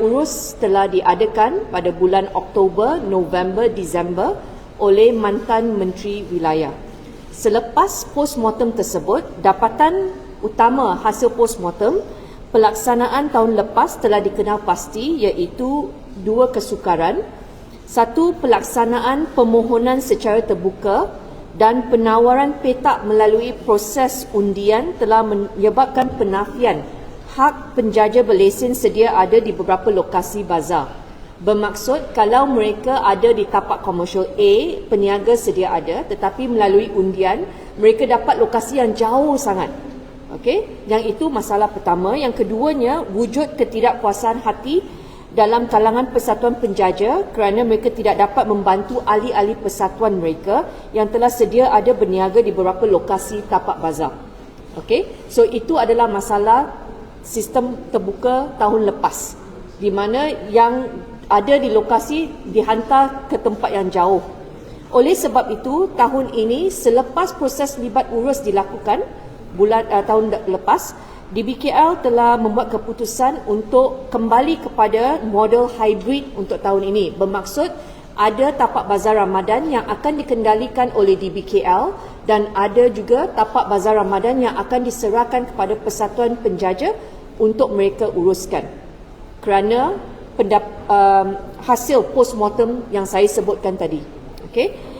urus telah diadakan pada bulan Oktober, November, Disember oleh mantan Menteri Wilayah. Selepas postmortem tersebut, dapatan utama hasil postmortem pelaksanaan tahun lepas telah dikenal pasti iaitu dua kesukaran. Satu, pelaksanaan pemohonan secara terbuka dan penawaran petak melalui proses undian telah menyebabkan penafian hak penjaja berlesen sedia ada di beberapa lokasi bazar. Bermaksud kalau mereka ada di tapak komersial A, peniaga sedia ada tetapi melalui undian mereka dapat lokasi yang jauh sangat. Okey, yang itu masalah pertama. Yang keduanya wujud ketidakpuasan hati dalam kalangan persatuan penjaja kerana mereka tidak dapat membantu ahli-ahli persatuan mereka yang telah sedia ada berniaga di beberapa lokasi tapak bazar. Okey, so itu adalah masalah sistem terbuka tahun lepas di mana yang ada di lokasi dihantar ke tempat yang jauh. Oleh sebab itu, tahun ini selepas proses libat urus dilakukan bulan uh, tahun lepas, DBKL telah membuat keputusan untuk kembali kepada model hybrid untuk tahun ini. Bermaksud ada tapak bazar Ramadan yang akan dikendalikan oleh DBKL dan ada juga tapak bazar Ramadan yang akan diserahkan kepada Persatuan Penjaja untuk mereka uruskan. Kerana pendap, um, hasil postmortem yang saya sebutkan tadi. Okay?